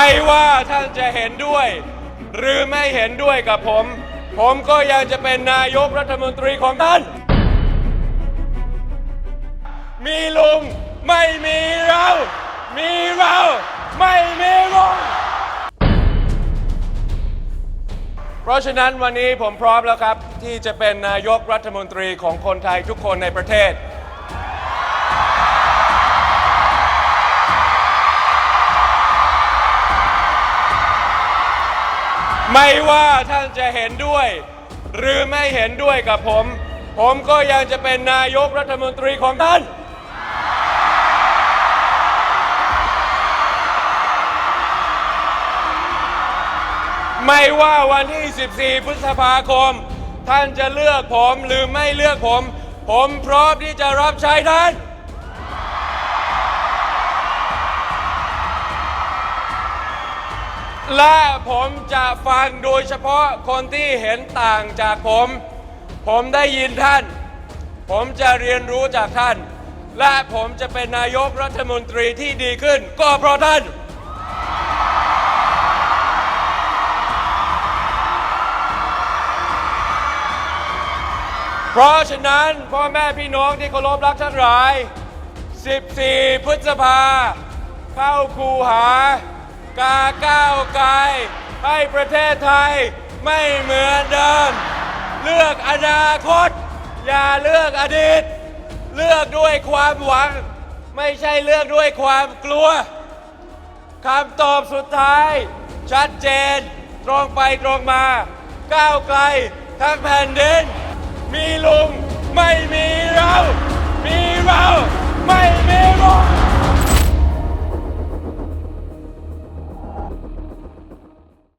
ไม่ว่าท่านจะเห็นด้วย หรือไม่เห็นด้วยกับผม ผมก็ยังจะเป็นนายกรัฐมนตรีของท่าน มีลุงไม่มีเรา มีเราไม่มีลุงเพราะฉะนั้นวันนี้ผมพร้อมแล้วครับ ที่จะเป็นนายกรัฐมนตรีของคนไทยทุกคนในประเทศ ไม่ว่าท่านจะเห็นด้วย หรือไม่เห็นด้วยกับผม ผมก็ยังจะเป็นนายกรัฐมนตรีของท่าน ไม่ว่าวันที่ 14 พฤษภาคม ท่านจะเลือกผมหรือไม่เลือกผม ผมพร้อมที่จะรับใช้ท่าน และผมจะฟังโดยเฉพาะคนที่เห็นต่างจากผม ผมได้ยินท่าน ผมจะเรียนรู้จากท่าน และผมจะเป็นนายกรัฐมนตรีที่ดีขึ้น ก็เพราะท่าน เพราะฉะนั้นพ่อแม่พี่น้องที่เคารพรักท่านหลาย 14 พฤษภาเข้าคูหา กาก้าวไกลให้ประเทศไทยไม่เหมือนเดิม เลือกอนาคต อย่าเลือกอดีต เลือกด้วยความหวัง ไม่ใช่เลือกด้วยความกลัวคำตอบสุดท้าย ชัดเจน ตรงไปตรงมา ก้าวไกลทั้งแผ่นดิน มีลุงไม่มีเรา